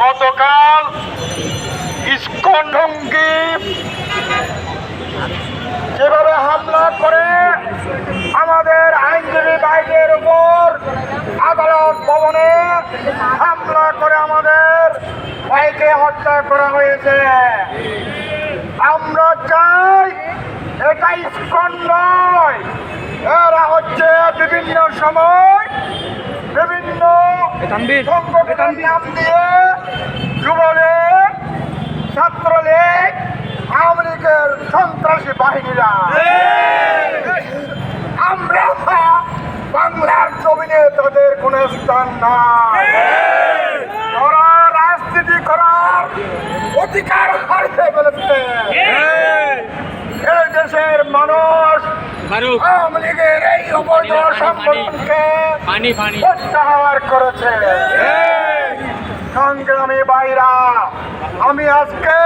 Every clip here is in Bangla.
গতকাল ইস্কন যেভাবে হামলা করে আমাদের আইনজীবী বাইরের উপর আদালত ভবনে হামলা করে আমাদের ভাইকে হত্যা করা হয়েছে। আমরা চাই এটা ইস্কন নয়, এরা হচ্ছে বিভিন্ন সময় বিভিন্ন দিয়ে যুবলীগ ছাত্রলীগ আওয়ামী লীগের সন্ত্রাসী বাহিনীরা। আমরা বাংলার জমিনে তাদের কোন স্থান নাই। ওরা রাজনীতি করার অধিকার হারিয়ে ফেলেছে। এই দেশের মানুষ আওয়ামী লীগের এই অবৈধ সংগঠনকে পানি পানি। প্রত্যাহার করেছে। সংগ্রামী বাইরা আমি আজকে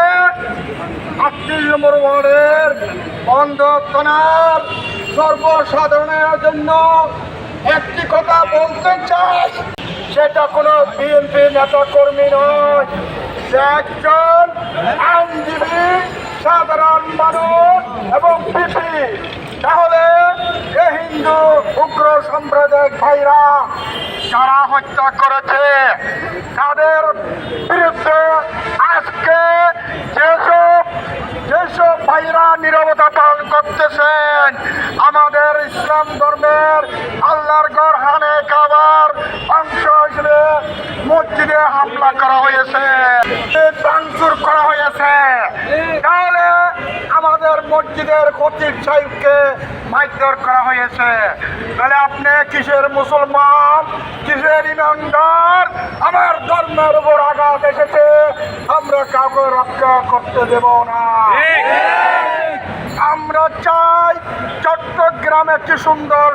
আটত্রিশ নম্বর ওয়ার্ডের বন্ধ থানার সর্বসাধারণের জন্য একটি কথা বলতে চাই। সেটা কোনো বিএনপি নেতা কর্মী নয় একজন আইনজীবী সাধারণ মানুষ এবং পিপি তাহলে এ হিন্দু উগ্র সাম্প্রদায়িক ভাইরা যারা হত্যা করেছে, তাদের বিরুদ্ধে আজকে যেসব যেসব ভাইরা নিরবতা পালন করতেছেন, আমাদের ইসলাম ধর্মের আল্লাহর গড় হানে কাবার অংশ হিসেবে মসজিদে হামলা করা হয়েছে করা হয়েছে। আমাদের মসজিদের খতিব সাহেবকে মাইকর করা হয়েছে। তাহলে আপনি কিসের মুসলমান? কিসের ইমানদার? আমার ধর্মের উপর আঘাত এসেছে। আমরা কাউকে রক্ষা করতে দেব না। আমরা চাই চট্টগ্রাম একটি সুন্দর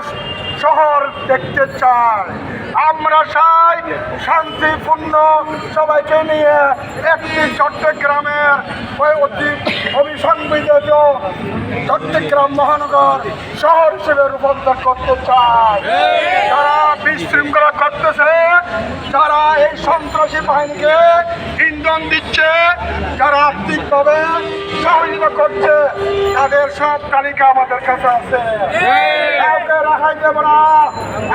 শহর দেখতে চাই। আমরা চাই শান্তিপূর্ণ সবাইকে নিয়ে একটি চট্টগ্রামের অতি অভিসংবিধিত চট্টগ্রাম মহানগর শহর হিসেবে রূপান্তর করতে চাই। যারা বিশৃঙ্খলা করতেছে, যারা এই সন্ত্রাসী বাহিনীকে ইন্ধন দিচ্ছে। যারা আর্থিকভাবে সহযোগিতা করছে তাদের সব তালিকা আমাদের কাছে আছে। কাউকে রাখাই দেব না।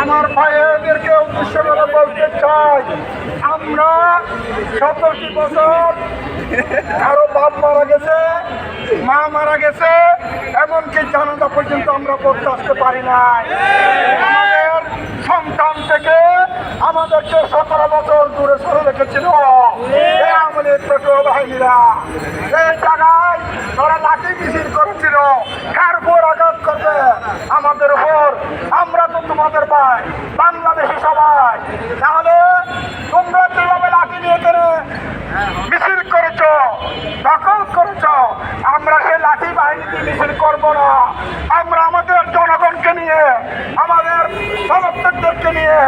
আমার ভাইয়েদেরকে উদ্দেশ্য করে বলতে চাই আমরা সতেরোটি বছর কারও বাপ মারা গেছে মা মারা গেছে এমনকি জানাজা পর্যন্ত আমরা করতে আসতে পারি নাই। সন্তান থেকে আমাদেরকে সতেরো বছর দূরে সরে রেখেছিল। জায়গায় করেছিল। কার আমাদের আমরা তো তোমাদের বাংলাদেশি সবাই। তাহলে তোমরা যেভাবে লাঠি নিয়ে করেছ দখল করেছ। আমরা সে লাঠি বাহিনীতে মিছিল করব না। আমরা আমাদের জনগণকে নিয়ে, আমাদের সমর্থকদেরকে নিয়ে,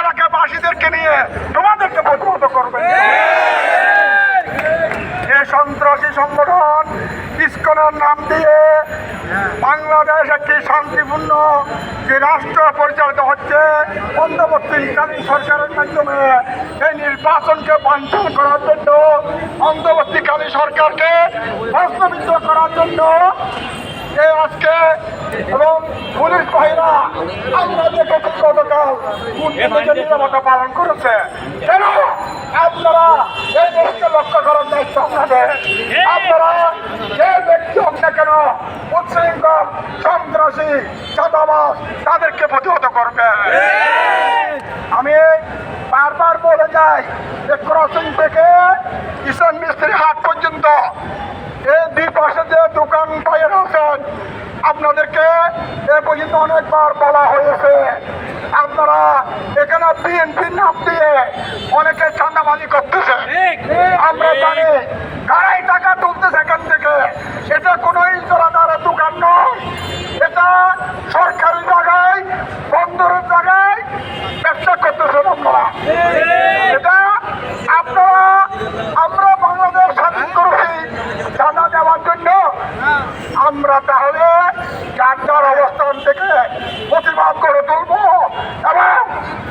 এলাকাবাসীদেরকে নিয়ে তোমাদেরকে প্রতিহত করবে। এ সন্ত্রাসী সংগঠন ইস্কনের নাম দিয়ে বাংলাদেশ শান্তিপূর্ণ যে রাষ্ট্র পরিচালিত হচ্ছে অন্তর্বর্তীকালীন সরকারের মাধ্যমে এই নির্বাচনকে বাঞ্ছন করার জন্য অন্তর্বর্তীকালীন সরকারকে প্রশ্নবিদ্ধ করার জন্য আজকে এবং পুলিশ বাহিনীরা আমরা দেখেছি গতকাল নিরাপত্তা পালন করেছে। কেন? আপনারা এই দেশকে লক্ষ্য করার দায়িত্ব আপনাদের, আপনারা যে ব্যক্তি হোক না কেন উচ্ছৃঙ্খল সন্ত্রাসী চাঁদাবাস তাদেরকে প্রতিহত করবে। আমি বারবার বলে যাই যে ক্রসিং থেকে কিষান মিস্ত্রি হাট পর্যন্ত এই দুই পাশে যে দোকান পাইয়ের আছেন আপনাদেরকে এ পর্যন্ত অনেকবার বলা হয়েছে। আপনারা এখানে বিএনপি নাম দিয়ে অনেকে চাঁদাবাজি করতেছে। আমরা জানি কারাই টাকা তুলতেছে এখান থেকে এটা কোনো ইজরাদারের দোকান নয় এটা সরকারি জায়গায় বন্দরের জায়গায় ব্যবসা করতেছেন আপনারা এটা আপনারা আমরা বাংলাদেশ স্বাধীন করেছি চাঁদা দেওয়ার জন্য আমরা তাহলে যার যার অবস্থান থেকে প্রতিবাদ করে তুলব এবং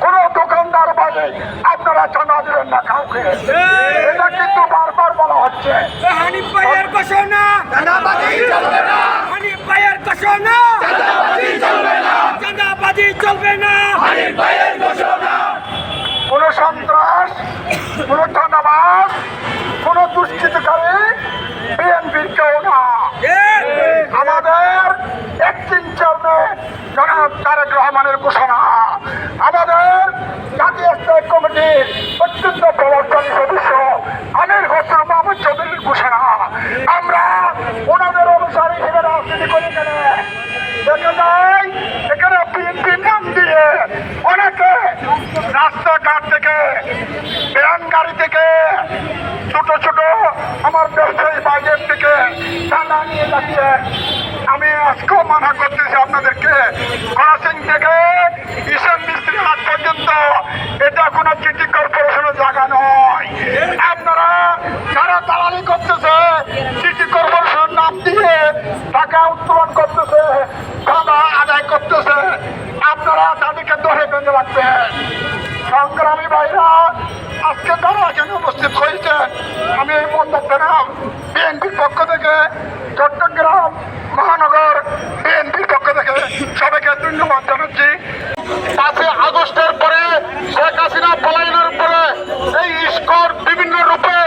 কোনো দোকানদার বা নেই আপনারা জানা না কাউকে এটা কিন্তু বারবার বলা হচ্ছে। হানিফ ভাইয়ের ঘোষণা। হানিফ ভাইয়ের ঘোষণা। চাঁদাবাজি চলবে না। কোন সন্ত্রাস কোন চাঁদাবাস কোন দুষ্কৃতকারী বিএনপির কেউ না আমাদের একদিন চেয়ারম্যান জনাব তারেক রহমানের ঘোষণা আমাদের জাতীয় স্থায়ী কমিটির অত্যন্ত প্রভাবশালী সদস্য আমির হোসেন মাহমুদ চৌধুরীর ঘোষণা আমরা ওনাদের অনুসারী হিসেবে রাজনীতি করি কেন দেখা যায় এখানে বিএনপি নাম দিয়ে অনেকে রাস্তাঘাট থেকে ভ্যান থেকে ছোট ছোট আমার ব্যবসায়ী বাইরের থেকে টানা নিয়ে যাচ্ছে। আমি আজকেও মানা করতেছি আপনাদেরকে ক্রসিং থেকে ঈশান মিস্ত্রি হাট পর্যন্ত, এটা কোনো সিটি কর্পোরেশনের জায়গা নয়। আপনারা যারা দালালি করতেছে সিটি কর্পোরেশনের নাম দিয়ে টাকা উত্তোলন করতেছে টাকা আদায় করতেছে আপনারা তাদেরকে ধরে বেঁধে রাখবেন সংগ্রামী ভাইরা আজকে তারা এখানে উপস্থিত হয়েছেন আমি মন্তব্য বিএনপির পক্ষ থেকে, চট্টগ্রাম মহানগর বিএনপির পক্ষ থেকে সবাইকে ধন্যবাদ জানাচ্ছি। পাঁচই আগস্টের পরে শেখ হাসিনা পলায়নের পরে এই ইস্কর বিভিন্ন রূপে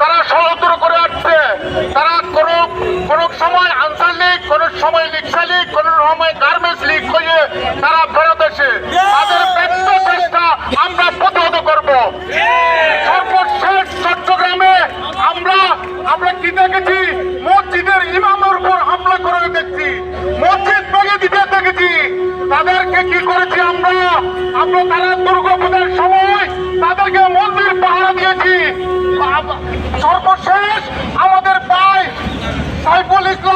তারা ষড়যন্ত্র করে আসছে। তারা কোনো কোনো সময় আনসার লীগ, কোনো সময় রিক্সা লীগ কোনো সময় গার্মেন্টস লীগ হয়ে তারা ফেরত আসে তাদের ব্যক্ত চেষ্টা আমরা প্রতিহত করব সর্বশেষ চট্টগ্রামে আমরা আমরা কি দেখেছি মসজিদের ইমামের উপর হামলা করে দেখছি মসজিদ ভেঙে দিতে দেখেছি তাদেরকে কি করেছি আমরা আমরা তারা দুর্গাপূজার সময় তাদেরকে মন্দির পাহারা দিয়েছি আম- সর্বশেষ আমাদের ভাই সাইফুল ইসলাম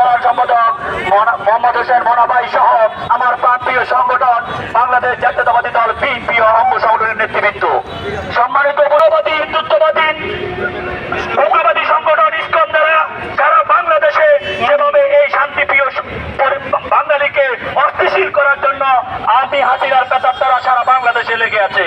সাধারণ সম্পাদক মোহাম্মদ হোসেন মনাভাই সহ আমার প্রান্তীয় সংগঠন বাংলাদেশ জাতীয়তাবাদী দল বিএনপি ও অঙ্গ সংগঠনের নেতৃবৃন্দ। সম্মানিত পুরোবাদী হিন্দুত্ববাদী, উগ্রবাদী সংগঠন ইসকন দ্বারা সারা বাংলাদেশে যেভাবে এই শান্তিপ্রিয় বাঙালিকে অস্থিশীল করার জন্য আর্মি হাসিনার কাতার তারা সারা বাংলাদেশে লেগে আছে।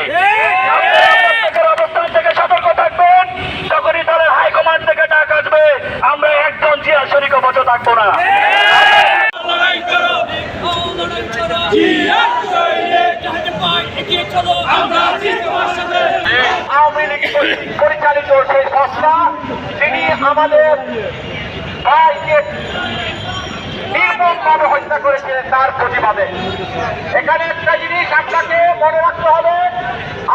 আওয়ামী লীগ পরিচালিত সেই সংস্থা যিনি আমাদের ভাইকে নির্মমভাবে হত্যা করেছে তার প্রতিবাদে। এখানে একটা জিনিস আপনাকে মনে রাখতে হবে,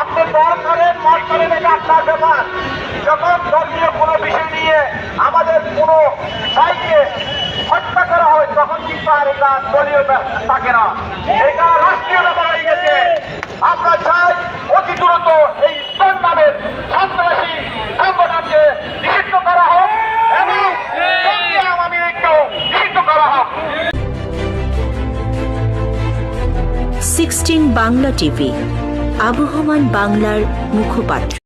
আপনি দল করেন, মত করেন, এটা আপনার ব্যাপার। যখন ধর্মীয় কোনো বিষয় নিয়ে আমাদের কোনো সিক্সটিন বাংলা টিভি আবহমান বাংলার মুখপাত্র।